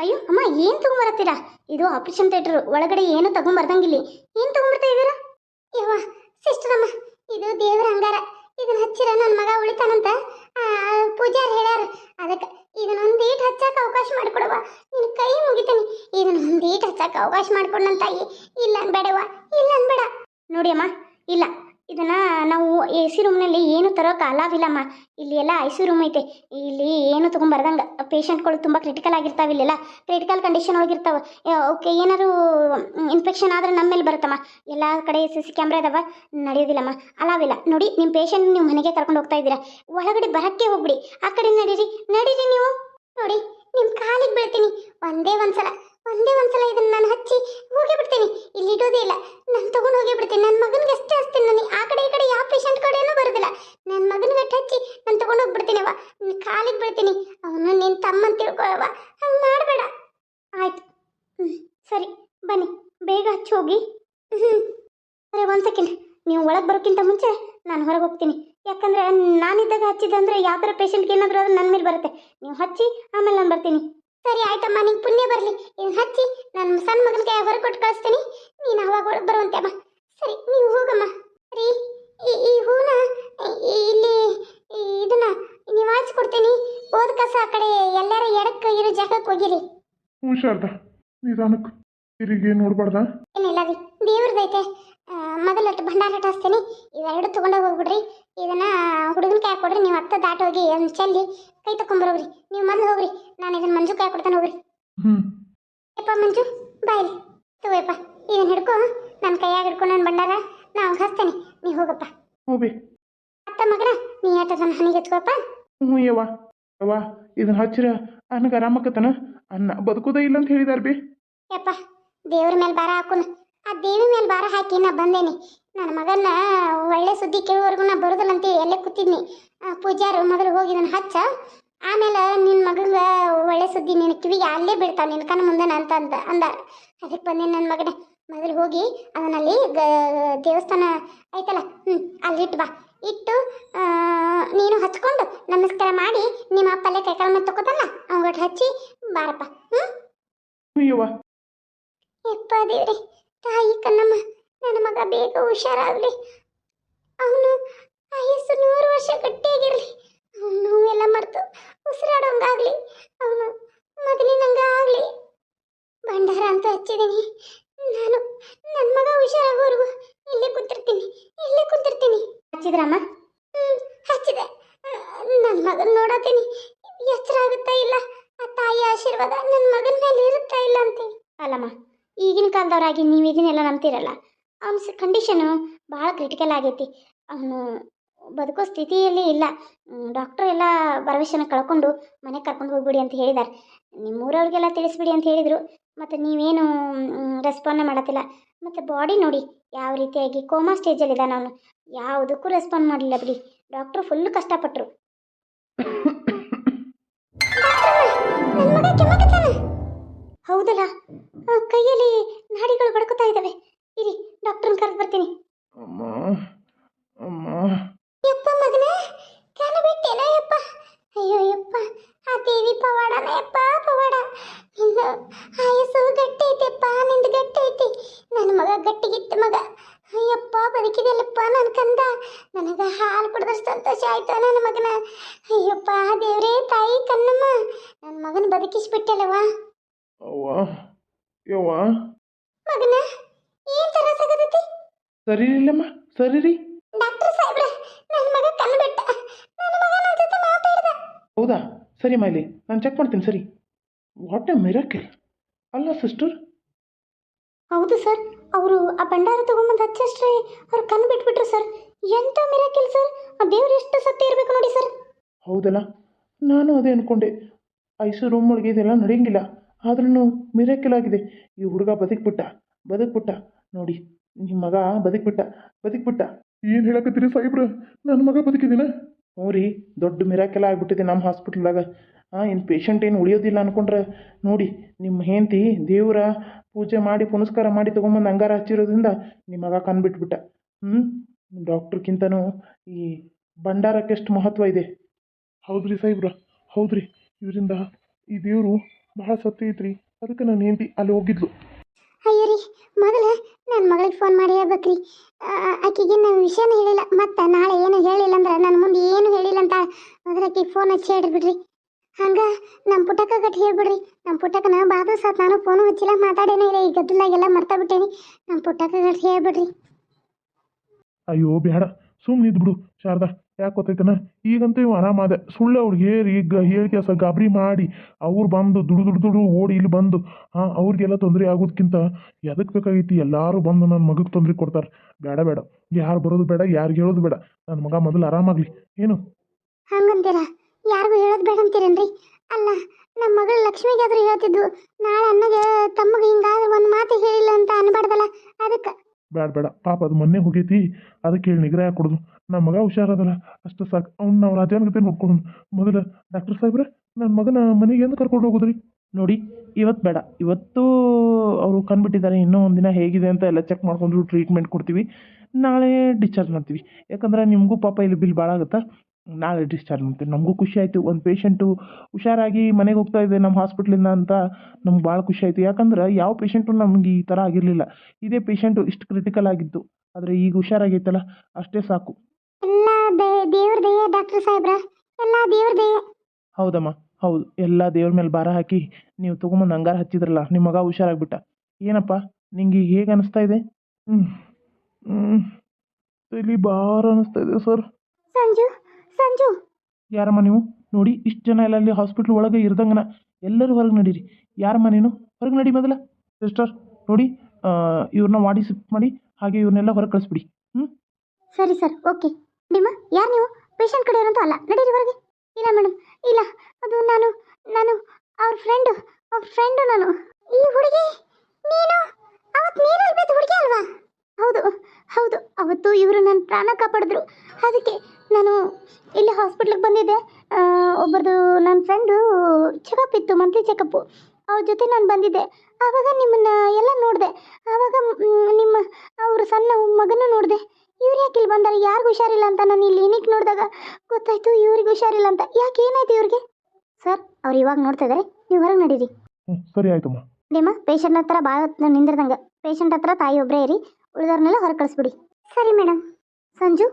ಅಯ್ಯೋ, ಅಮ್ಮ, ಏನು ತಗೊಂಬರತ್ತೀರಾ? ಇದು ಆಪರೇಷನ್ ಥಿಯೇಟರ್, ಒಳಗಡೆ ಏನು ತಗೊಂಬರ್ದಂಗಿಲ್ಲ. ಏನು ತಗೊಂಬರ್ತಾ ಇದ್ದೀರಾ? ಯವ್ವ ಸಿಸ್ಟರ್ ಅಮ್ಮ ಇದು ದೇವರ ಅಂಗಾರ. ಇದನ್ನ ಹಚ್ಚಿರ ನನ್ನ ಮಗ ಉಳಿತಾನಂತ ಪೂಜಾರ್ ಹೇಳ್ಯಾರ. ಅದಕ್ಕೆ ಇದನ್ನ ಒಂದೀಟ್ ಈಟ್ ಹಚ್ಚಕ್ಕೆ ಅವಕಾಶ ಮಾಡಿಕೊಡವ ನಿನ್ನ ಕೈ ಮುಗಿತೀನಿ. ಇದನ್ನ ಒಂದೀಟ್ ಈಟ್ ಹಚ್ಚಕ್ಕೆ ಅವಕಾಶ ಮಾಡಿಕೊಡು ಇಲ್ಲ ಅನ್ಬೇಡವ ಇಲ್ಲ ಅನ್ಬೇಡ. ನೋಡಿ ಅಮ್ಮ ಇಲ್ಲ. ಇದನ್ನ ನಾವು ಎ ಸಿ ರೂಮ್ನಲ್ಲಿ ಏನು ತರೋಕೆ ಅಲಾವಿಲ್ಲಮ್ಮ. ಇಲ್ಲಿ ಎಲ್ಲ ಐ ಸಿ ರೂಮ್ ಐತೆ. ಇಲ್ಲಿ ಏನು ತೊಗೊಂಬರ್ದಂಗೆ ಪೇಷಂಟ್ಗಳು ತುಂಬ ಕ್ರಿಟಿಕಲ್ ಆಗಿರ್ತಾವೆ ಇಲ್ಲೆಲ್ಲ. ಕ್ರಿಟಿಕಲ್ ಕಂಡೀಷನ್ ಒಳಗಿರ್ತಾವೆ ಓಕೆ ಏನಾದ್ರು ಇನ್ಫೆಕ್ಷನ್ ಆದರೆ ನಮ್ಮ ಮೇಲೆ ಬರುತ್ತಮ್ಮ. ಎಲ್ಲ ಕಡೆ ಸಿ ಸಿ ಕ್ಯಾಮ್ರಾ ಇದಾವೆ, ನಡೆಯೋದಿಲ್ಲಮ್ಮ. ಅಲಾವಿಲ್ಲ ನೋಡಿ ನಿಮ್ಮ ಪೇಷಂಟ್ ನೀವು ಮನೆಗೆ ಕರ್ಕೊಂಡು ಹೋಗ್ತಾ ಇದ್ದೀರಾ. ಒಳಗಡೆ ಬರಕ್ಕೆ ಹೋಗ್ಬಿಡಿ. ಆ ಕಡೆ ನಡೀರಿ. ನಡೀರಿ ನೀವು. ನೋಡಿ ನಿಮ್ಮ ಕಾಲಿಗೆ ಬೀಳ್ತೀನಿ. ಒಂದೇ ಒಂದ್ಸಲ. ಒಂದೇ ಒಂದ್ಸಲ ಇದನ್ನ ನಾನು ಹಚ್ಚಿ ಹೋಗಿ ಬಿಡ್ತೀನಿ. ಇಲ್ಲಿ ಇಡೋದೇ ಇಲ್ಲ. ನಾನು ತಗೊಂಡು ಹೋಗಿ ಬಿಡ್ತೀನಿ. ನನ್ನ ಮಗನಿಗೆ ಅಷ್ಟೇ ಹಚ್ತೀನಿ ನಾನು ಆ ಕಡೆ ಈ ಕಡೆ ಯಾವ ಪೇಷಂಟ್ ಕಡೆನೂ ಬರೋದಿಲ್ಲ. ನನ್ನ ಮಗನಿಗೆ ಅಟ್ಟು ಹಚ್ಚಿ ನಾನು ತಗೊಂಡು ಹೋಗ್ಬಿಡ್ತೀನಿ ಅವ ಕಾಲಿಗೆ ಬಿಡ್ತೀನಿ ಅವನು ನಿನ್ನ ತಮ್ಮನ ತಿಳ್ಕೊಳವ ಹಂಗೆ ಮಾಡಬೇಡ. ಆಯ್ತು. ಹ್ಞೂ ಸರಿ. ಬನ್ನಿ. ಬೇಗ ಹಚ್ಚಿ ಹೋಗಿ. ಹ್ಞೂ ಸರಿ ಒಂದು ಸೆಕೆಂಡ್. ನೀವು ಒಳಗೆ ಬರೋಕ್ಕಿಂತ ಮುಂಚೆ ನಾನು ಹೊರಗೆ ಹೋಗ್ತೀನಿ. ಯಾಕಂದ್ರೆ ನಾನಿದ್ದಾಗ ಹಚ್ಚಿದ್ದಂದ್ರೆ ಯಾವ ಥರ ಪೇಷಂಟ್ಗೆ ಏನಾದರೂ ಅದು ನನ್ನ ಮೇಲೆ ಬರುತ್ತೆ. ನೀವು ಹಚ್ಚಿ ಆಮೇಲೆ ನಾನು ಬರ್ತೀನಿ. ಸರಿ ಆಯ್ತಮ್ಮ ನಿಂಗೆ ಪುಣ್ಯ ಬರಲಿ. ಇದನ್ನ ಹಚ್ಚಿ ನನ್ನ ಸಣ್ಣ ಮಗನ ಕೈ ಹೊರಗೆ ಕೊಟ್ಟು ಕಳಿಸ್ತೀನಿ. ನೀನು ಅವಾಗ ಒಳಗೆ ಬರುವಂತೆ ಅಮ್ಮ. ಸರಿ ನೀವು ಹೋಗಮ್ಮ. ರೀ ಈ ಈ ಹೂನ ಇಲ್ಲಿ ಇದನ್ನ ನೀವು ಕೊಡ್ತೀನಿ. ಹೋದ ಕಸ ಆ ಕಡೆ ಎಲ್ಲರ ಎಡಕ್ಕೆ ಇರೋ ಜಾಗಕ್ಕೆ ಹೋಗಿರಿ. ಹ್ಞೂ ಶಾರದಾ ನಿಧಾನಕ್ಕೆ ತಿರುಗಿ ನೋಡ್ಬಾರ್ದ? ಏನಿಲ್ಲ ರೀ ದೇವ್ರದೈತೆ. ಮೊದಲಟ್ಟು ಭಂಡಾರ ಹಟ್ ಹಚ್ತೀನಿ ಇವೆರಡು ತೊಗೊಂಡೋಗಿ ಹೋಗ್ಬಿಡ್ರಿ. ಇದನ್ನ ಹುಡುಗನ ಕೈ ಕೊಡ್ರಿ ನೀವು ಹತ್ತ ದಾಟ ಹೋಗಿ ಚೆಲ್ಲಿ ಕೈ ತಕೊಂಬರೋಗ್ರಿ ನೀವು ಮೊದಲು ಹೋಗ್ರಿ ನಾನು ಇದನ್ನ ಮಂಜು ಕೈ ಕೊಡ್ತಾನೆ ಹೋಗ್ರಿ. ಹ್ಞೂ ಯಪ್ಪ ಮಂಜು ಬಾಯ್ಲಿ ತಗೋಯಪ್ಪ ಇದನ್ನ ಹಿಡ್ಕೊ ನನ್ನ ಕೈಯಾಗ ಹಿಡ್ಕೊಂಡು ನನ್ನ ನಾ ನಾವು ಹಸ್ತೇನೆ. ನೀ ಹೋಗಪ್ಪ. ಬಿ ಅತ್ತ ಮಗನ ನೀ ಆಟ ನನ್ನ ಹನಿಗೆ ಹಚ್ಕೋಪ್ಪ. ಹ್ಞೂ ಯವ್ವ ಯವ್ವ ಇದನ್ನ ಹಚ್ಚಿರ ನನಗೆ ಆರಾಮಕ್ಕತನ ಅನ್ನ ಬದುಕೋದೇ ಇಲ್ಲ ಅಂತ ಹೇಳಿದಾರ ಬಿ. ಯಪ್ಪ ದೇವ್ರ ಮೇಲೆ ಭಾರ ಹಾಕೋಣ ಆ ದೇವಿ ಮೇಲೆ ಭಾರ ಹಾಕಿ ನಾ ಬಂದೇನಿ. ನನ್ನ ಮಗನ ಒಳ್ಳೆ ಸುದ್ದಿ ಕೇಳುವವರೆಗೂ ನಾ ಬರೋದಿಲ್ಲ ಅಂತೇಳಿ ಎಲ್ಲೇ ಕೂತಿದ್ನಿ. ಪೂಜಾರು ಮೊದಲು ಹೋಗಿ ನನ್ನ ಹಚ್ಚ. ಆಮೇಲೆ ನಿನ್ನ ಮಗಂಗ ಒಳ್ಳೆ ಸುದ್ದಿ ನಿನ್ನ ಕಿವಿಗೆ ಅಲ್ಲೇ ಬೀಳ್ತಾವ ನಿನ್ನ ಕಣ್ಣು ಮುಂದೆ ಅಂತ ಅಂದ ಅಂದ. ಅದಕ್ಕೆ ಬಂದೇನಿ ನನ್ನ ಮಗನೇ. ಮೊದಲು ಹೋಗಿ ಅದನ್ನಲ್ಲಿ ಗ ದೇವಸ್ಥಾನ ಐತಲ್ಲ ಹ್ಞೂ ಅಲ್ಲಿ ಇಟ್ಟು ಬಾ. ಇಟ್ಟು ನೀನು ಹಚ್ಕೊಂಡು ನಮಸ್ಕಾರ ಮಾಡಿ ನಿಮ್ಮ ಅಪ್ಪಲ್ಲೇ ಕೈಕಾಲ ಮತ್ತೆ ತಗೋತಲ್ಲ ಅವಂಗಟ್ಟು ಹಚ್ಚಿ ಬಾರಪ್ಪ ಹ್ಞೂ ಇಪ್ಪ ಯಪ್ಪ ದೇವ್ರಿ. ತಾಯಿ ಕಣ್ಣಮ್ಮ ನನ್ನ ಮಗ ಬೇಗ ಹುಷಾರಾಗ್ಲಿ. ಅವನು ಆಯಸ್ಸು ನೂರು ವರ್ಷ ಗಟ್ಟಿಯಾಗಿರ್ಲಿ. ಅವನು ನೋವೆಲ್ಲ ಮರೆತು ಉಸಿರಾಡೋಂಗಾಗ್ಲಿ. ಅವನು ಮೊದಲಿನಂಗ ಆಗಲಿ. ಭಂಡಾರ ಅಂತ ಹಚ್ಚಿದ್ದೀನಿ ನಾನು ನನ್ನ ಮಗ ಹುಷಾರಾಗೋವರೆಗೂ ಇಲ್ಲೇ ಕುಂತಿರ್ತೀನಿ ಇಲ್ಲೇ ಕುಂತಿರ್ತೀನಿ. ಹಚ್ಚಿದ್ರಮ್ಮ? ಹ್ಞೂ ಹಚ್ಚಿದೆ. ನನ್ನ ಮಗನ ನೋಡತ್ತೀನಿ. ಎಚ್ಚರ ಆಗುತ್ತಾ ಇಲ್ಲ? ಆ ತಾಯಿ ಆಶೀರ್ವಾದ ನನ್ನ ಮಗನ ಮೇಲೆ ಇರುತ್ತಾ ಇಲ್ಲ ಅಂತೇಳಿ ಅಲ್ಲಮ್ಮ ಈಗಿನ ಕಾಲದವರಾಗಿ ನೀವು ಇದನ್ನೆಲ್ಲ ನಂಬ್ತಿರಲ್ಲ? ಅವನ ಕಂಡೀಷನು ಭಾಳ ಕ್ರಿಟಿಕಲ್ ಆಗೈತಿ. ಅವನು ಬದುಕೋ ಸ್ಥಿತಿಯಲ್ಲಿ ಇಲ್ಲ. ಡಾಕ್ಟರ್ ಎಲ್ಲ ಭರವಸೆನ ಕಳ್ಕೊಂಡು ಮನೆಗೆ ಕರ್ಕೊಂಡು ಹೋಗ್ಬಿಡಿ ಅಂತ ಹೇಳಿದ್ದಾರೆ ನಿಮ್ಮೂರವ್ರಿಗೆಲ್ಲ ತಿಳಿಸ್ಬಿಡಿ ಅಂತ ಹೇಳಿದರು. ಮತ್ತು ನೀವೇನು ರೆಸ್ಪಾಂಡ್ ಮಾಡತ್ತಿಲ್ಲ. ಮತ್ತು ಬಾಡಿ ನೋಡಿ ಯಾವ ರೀತಿಯಾಗಿ ಕೋಮಾ ಸ್ಟೇಜಲ್ಲಿ ಇದ್ದಾನೆ ಅವನು. ಯಾವುದಕ್ಕೂ ರೆಸ್ಪಾಂಡ್ ಮಾಡಲಿಲ್ಲ ಬಿಡಿ. ಡಾಕ್ಟ್ರು ಫುಲ್ ಕಷ್ಟಪಟ್ಟರು ಹೌದಲ್ಲ? ಕೈಯಲ್ಲಿ ನಾಡಿಗಳು ಬಡ್ಕೋತಾ ಇದ್ದಾವೆ. ಇರಿ ಡಾಕ್ಟರ್ನ ಕರೆದು ಬರ್ತೀನಿ. ಅಮ್ಮ ಅಮ್ಮ. ಯಪ್ಪ ಮಗನೇ ಕಾಲ ಬಿಟ್ಟೇನ ಯಪ್ಪ? ಅಯ್ಯೋ ಯಪ್ಪ ಆ ದೇವಿ ಪವಾಡನ ಯಪ್ಪ ಪವಾಡ. ನಿಂದು ಆಯಸ್ಸು ಗಟ್ಟಿ ಐತೆಪ್ಪ ನಿಂದು ಗಟ್ಟಿ ಐತಿ ನನ್ನ ಮಗ ಗಟ್ಟಿಗಿತ್ತು ಮಗ. ಅಯ್ಯಪ್ಪ ಬದುಕಿದೆಲ್ಲಪ್ಪ ನನ್ನ ಕಂದ. ನನಗೆ ಹಾಲು ಕುಡಿದಷ್ಟು ಸಂತೋಷ ಆಯ್ತು ನನ್ನ ಮಗನ. ಅಯ್ಯಪ್ಪ ದೇವ್ರೇ ತಾಯಿ ಕಣ್ಣಮ್ಮ ನನ್ನ ಮಗನ ಬದುಕಿಸ್ಬಿಟ್ಟಲ್ಲವ ಅವ್ವ? ಯವ್ವ? ಮಗನ ಏನ್ ಸರಿ ಇಲ್ಲಮ್ಮ ಸರಿ ರೀ. ಡಾಕ್ಟರ್ ಸಾಹೇಬ್ರ ನನ್ನ ಮಗ ಕಣ್ಣು ಬಿಟ್ಟ. ನನ್ನ ಮಗ ನನ್ನ ಜೊತೆ ಮಾತಾಡ್ದ. ಹೌದಾ? ಸರಿ ಮೈಲಿ ನಾನು ಚೆಕ್ ಮಾಡ್ತೀನಿ ಸರಿ. ವಾಟ್ ಎ ಮಿರಾಕಲ್ ಅಲ್ಲ ಸಿಸ್ಟರ್ ಹೌದು ಸರ್ ಅವರು ಆ ಭಂಡಾರ ತಗೊಂಬಂದು ಹಚ್ಚಷ್ಟೇ ಅವ್ರು ಕಣ್ಣು ಬಿಟ್ಬಿಟ್ರು ಸರ್. ಎಂಥ ಮಿರಾಕಿಲ್ ಸರ್? ಆ ದೇವ್ರು ಎಷ್ಟು ಸತ್ಯ ಇರಬೇಕು ನೋಡಿ ಸರ್. ಹೌದಲ್ಲ ನಾನು ಅದೇ ಅನ್ಕೊಂಡೆ. ಐಸು ರೂಮ್ ಒಳಗೆ ಇದೆಲ್ಲ ನಡೆಯಂಗಿಲ್ಲ. ಆದ್ರೂ ಮಿರಕಲ್ ಆಗಿದೆ. ಈ ಹುಡುಗ ಬದುಕ್ಬಿಟ್ಟ ಬದುಕ್ಬಿಟ್ಟ. ನೋಡಿ ನಿಮ್ಮ ಮಗ ಬದುಕ್ಬಿಟ್ಟ ಬದುಕ್ಬಿಟ್ಟ. ಏನು ಹೇಳಕತ್ತೀರಿ ಸಾಹೇಬ್ರ? ನನ್ನ ಮಗ ಬದುಕಿದ್ದೀನ ಹ್ಞೂ ರೀ, ದೊಡ್ಡ ಮಿರಾಕೆಲ್ಲ ಆಗ್ಬಿಟ್ಟಿದೆ ನಮ್ಮ ಹಾಸ್ಪಿಟ್ಲ್ದಾಗ ಹಾಂ ಇನ್ನು ಪೇಷಂಟ್ ಏನು ಉಳಿಯೋದಿಲ್ಲ ಅನ್ಕೊಂಡ್ರೆ, ನೋಡಿ ನಿಮ್ಮ ಹೆಂಡತಿ ದೇವರ ಪೂಜೆ ಮಾಡಿ, ಪುನಸ್ಕಾರ ಮಾಡಿ ತೊಗೊಂಬಂದು ಅಂಗಾರ ಹಚ್ಚಿರೋದ್ರಿಂದ ನಿಮ್ಮ ಮಗ ಕಂಡುಬಿಟ್ಬಿಟ್ಟ ಹ್ಞೂ ಡಾಕ್ಟ್ರ್ಗಿಂತನೂ ಈ ಭಂಡಾರಕ್ಕೆಷ್ಟು ಮಹತ್ವ ಇದೆ. ಹೌದ್ರಿ ಸಾಹೇಬ್ರ, ಹೌದ್ರಿ. ಇದರಿಂದ ಈ ದೇವರು ಭಾಳ ಸತ್ತು ಐತ್ರಿ. ಅದಕ್ಕೆ ನಾನು ಹೆಂಡತಿ ಅಲ್ಲಿ ಹೋಗಿದ್ಲು. ಅಯ್ಯೋ ರೀ ಮೊದಲು ನನ್ನ ಮಗಳಿಗೆ ಫೋನ್ ಮಾಡಿ ಹೇಳ್ಬೇಕ್ರಿ. ಆಕೆಗೆ ನಾನು ವಿಷಯನೂ ಹೇಳಿಲ್ಲ. ಮತ್ತೆ ನಾಳೆ ಏನು ಹೇಳಿಲ್ಲ ಅಂದ್ರೆ ನನ್ನ ಮುಂದೆ ಏನು ಹೇಳಿಲ್ಲ ಅಂತ ಮೊದಲು ಆಕೆಗೆ ಫೋನ್ ಹಚ್ಚಿ ಹೇಳಿಬಿಡ್ರಿ ಹಂಗೆ ನಮ್ಮ ಪುಟಕ ಕಟ್ಟಿ ಹೇಳ್ಬಿಡ್ರಿ. ನಮ್ಮ ಪುಟ್ಟಕ್ಕನ ಬಾದು ಸತ್ ನಾನು ಫೋನು ಹಚ್ಚಿಲ್ಲ ಮಾತಾಡೇನೂ ಇಲ್ಲ. ಈ ಗದ್ದಲಾಗೆಲ್ಲ ಮರ್ತಾ ಬಿಟ್ಟೇನಿ. ನಮ್ಮ ಪುಟ್ಟಕ್ಕ ಕಟ್ಟಿ ಹೇಳ್ಬಿಡ್ರಿ. ಅಯ್ಯೋ ಬೇಡ. ಸುಮ್ಮನೆ ಇದ್ಬಿಡು ಶಾರದಾ. ಯಾಕೆ ಗೊತ್ತೈತನ? ಈಗಂತೂ ಇವ್ ಆರಾಮಾದ ಸುಳ್ಳು ಅವ್ರಿಗೆ ಹೇರಿ ಈಗ ಹೇಳಿ ಕೆಲಸ ಗಾಬರಿ ಮಾಡಿ. ಅವ್ರು ಬಂದು ದುಡು ದುಡು ದುಡು ಓಡಿ ಇಲ್ಲಿ ಬಂದು, ಹಾಂ, ಅವ್ರಿಗೆಲ್ಲ ತೊಂದರೆ ಆಗೋದಕ್ಕಿಂತ ಎದಕ್ಕೆ ಬೇಕಾಗೈತಿ? ಎಲ್ಲರೂ ಬಂದು ನನ್ನ ಮಗಕ್ಕೆ ತೊಂದರೆ ಕೊಡ್ತಾರೆ. ಬೇಡ ಬೇಡ. ಯಾರು ಬರೋದು ಬೇಡ ಯಾರಿಗೆ ಹೇಳೋದು ಬೇಡ. ನನ್ನ ಮಗ ಮೊದಲು ಆರಾಮಾಗಲಿ. ಏನು? ಹಂಗಂತೀರ? ಯಾರಿಗೂ ಹೇಳೋದು ಬೇಡ ಅಂತೀರೇನ್ರಿ? ಅಲ್ಲ ನಮ್ಮ ಮಗಳು ಲಕ್ಷ್ಮಿಗಾದ್ರೂ ಹೇಳ್ತಿದ್ದು ನಾಳೆ ಅನ್ನಗೆ ತಮ್ಮಗೆ ಹಿಂಗಾದ್ರೆ ಒಂದು ಮಾತು ಹೇಳಿಲ್ಲ ಅಂತ ಅನ್ಬಾರ್ದಲ್ಲ. ಅದಕ್ಕೆ ಬೇಡ ಬೇಡ. ಪಾಪ ಅದು ಮೊನ್ನೆ ಹೋಗೈತಿ. ಅದಕ್ಕೆ ಹೇಳಿ ನಿಗ್ರಹ ಕೊಡೋದು. ನಮ್ಮ ಮಗ ಹುಷಾರದಲ್ಲ. ಅಷ್ಟು ಸಾಕು. ಅವ್ನು ನಾವು ರಾಜಾನ್ಗತೆ ನೋಡ್ಕೊಂಡು ಮೊದಲು ಡಾಕ್ಟರ್ ಸಾಹೇಬ್ರೆ ನನ್ನ ಮಗನ ಮನೆಗೆ ಎಂದು ಕರ್ಕೊಂಡು ಹೋಗೋದ್ರಿ? ನೋಡಿ ಇವತ್ತು ಬೇಡ. ಇವತ್ತು ಅವರು ಕಂಡುಬಿಟ್ಟಿದ್ದಾರೆ. ಇನ್ನೂ ಒಂದಿನ ಹೇಗಿದೆ ಅಂತ ಎಲ್ಲ ಚೆಕ್ ಮಾಡ್ಕೊಂಡು ಟ್ರೀಟ್ಮೆಂಟ್ ಕೊಡ್ತೀವಿ. ನಾಳೆ ಡಿಸ್ಚಾರ್ಜ್ ಮಾಡ್ತೀವಿ. ಯಾಕಂದ್ರೆ ನಿಮಗೂ ಪಾಪ ಇಲ್ಲಿ ಬಿಲ್ ಭಾಳ ಆಗುತ್ತಾ ನಾಳೆ ಡಿಸ್ಚಾರ್ಜ್ ಮಾಡ್ತೀವಿ. ನಮಗೂ ಖುಷಿ ಆಯಿತು. ಒಂದು ಪೇಷಂಟು ಹುಷಾರಾಗಿ ಮನೆಗೆ ಹೋಗ್ತಾ ಇದೆ ನಮ್ಮ ಹಾಸ್ಪಿಟ್ಲಿಂದ ಅಂತ ನಮ್ಗೆ ಭಾಳ ಖುಷಿ ಆಯಿತು. ಯಾಕಂದ್ರೆ ಯಾವ ಪೇಷಂಟು ನಮ್ಗೆ ಈ ಥರ ಆಗಿರಲಿಲ್ಲ. ಇದೇ ಪೇಷಂಟು ಇಷ್ಟು ಕ್ರಿಟಿಕಲ್ ಆಗಿತ್ತು ಆದರೆ ಈಗ ಹುಷಾರಾಗೈತಲ್ಲ ಅಷ್ಟೇ ಸಾಕು. ಎಲ್ಲ ದೇವ್ರ ದಯೆ ಡಾಕ್ಟರ್ ಸಾಹೇಬ್ರ. ಎಲ್ಲ ದೇವ್ರ ದಯೆ. ಹೌದಮ್ಮ ಹೌದು. ಎಲ್ಲ ದೇವ್ರ ಮೇಲೆ ಭಾರ ಹಾಕಿ ನೀವು ತೊಗೊಂಬಂದು ಹಂಗಾರ ಹಚ್ಚಿದ್ರಲ್ಲ ನಿಮ್ಮ ಮಗ ಹುಷಾರಾಗ್ಬಿಟ್ಟ. ಏನಪ್ಪ ನಿಂಗೆ ಈಗ ಹೇಗೆ ಅನಿಸ್ತಾ ಇದೆ? ಹ್ಞೂ ಹ್ಞೂ ಇಲ್ಲಿ ಭಾರ ಅನಿಸ್ತಾ ಇದೆ ಸರ್. ಸಂಜು ಸಂಜು. ಯಾರಮ್ಮ ನೀವು? ನೋಡಿ ಇಷ್ಟು ಜನ ಎಲ್ಲ ಅಲ್ಲಿ ಹಾಸ್ಪಿಟ್ಲ್ ಒಳಗೆ ಇರ್ದಂಗನ ಎಲ್ಲರೂ ಹೊರಗೆ ನಡೀರಿ. ಯಾರಮ್ಮ ನೀನು? ಹೊರಗೆ ನಡಿ ಮೊದಲ. ಸಿಸ್ಟರ್ ನೋಡಿ ಇವ್ರನ್ನ ವಾಡಿ ಶಿಫ್ಟ್ ಮಾಡಿ ಹಾಗೆ ಇವ್ರನ್ನೆಲ್ಲ ಹೊರಗೆ ಕಳಿಸ್ಬಿಡಿ. ಹ್ಞೂ ಸರಿ ಸರ್ ಓಕೆ. ನಿಮ್ಮ ಯಾರು ನೀವು? ಪೇಷಂಟ್ ಕಡೆ ಇರೋಂತ ಅಲ್ಲ. ನಡೀರಿ ಹೊರಗೆ. ಇಲ್ಲ ಮೇಡಮ್ ಇಲ್ಲ. ಅದು ನಾನು ನಾನು ಅವ್ರ ಫ್ರೆಂಡು ಅವ್ರ ಫ್ರೆಂಡು ನಾನು. ಈ ಹುಡುಗಿ ನೀನು? ಅವತ್ತು ನೀರಲ್ಲಿ ಬಿದ್ದ ಹುಡುಗಿ ಅಲ್ವಾ? ಹೌದು ಹೌದು. ಅವತ್ತು ಇವರು ನನ್ನ ಪ್ರಾಣ ಕಾಪಾಡಿದ್ರು. ಅದಕ್ಕೆ ನಾನು ಇಲ್ಲಿ ಹಾಸ್ಪಿಟ್ಲಿಗೆ ಬಂದಿದ್ದೆ. ಒಬ್ಬರದು ನನ್ನ ಫ್ರೆಂಡು ಚೆಕಪ್ ಇತ್ತು ಮಂತ್ಲಿ ಚೆಕಪ್ಪು ಅವ್ರ ಜೊತೆ ನಾನು ಬಂದಿದ್ದೆ. ಆವಾಗ ನಿಮ್ಮನ್ನ ಎಲ್ಲ ನೋಡಿದೆ. ಆವಾಗ ನಿಮ್ಮ ಅವ್ರ ಸಣ್ಣ ಮಗನೂ ನೋಡಿದೆ. ಇವ್ರು ಯಾಕೆ ಇಲ್ಲಿ ಬಂದಾರೆ? ಯಾರಿಗೂ ಹುಷಾರಿಲ್ಲ ಅಂತ ನಾನು ಇಲ್ಲಿ ಕ್ಲಿನಿಕ್ ನೋಡಿದಾಗ ಗೊತ್ತಾಯ್ತು ಇವ್ರಿಗೆ ಹುಷಾರಿಲ್ಲ ಅಂತ. ಯಾಕೆ ಏನಾಯ್ತು ಇವ್ರಿಗೆ? ಸರ್ ಅವ್ರು ಇವಾಗ ನೋಡ್ತಾ ಇದ್ದಾರೆ ನೀವು ಹೊರಗೆ ನಡೀರಿ. ಸರಿ ಆಯ್ತಮ್ಮ. ನಿಮ್ಮ ಪೇಷಂಟ್ ಹತ್ರ ಭಾಳ ನಿಂದಿರ್ದಂಗೆ. ಪೇಷಂಟ್ ಹತ್ರ ತಾಯಿ ಒಬ್ಬರೇ ಇರಿ. ಉಳಿದವ್ರನ್ನೆಲ್ಲ ಹೊರಗೆ ಕಳಿಸ್ಬಿಡಿ. ಸರಿ ಮೇಡಮ್ ಸಂಜು?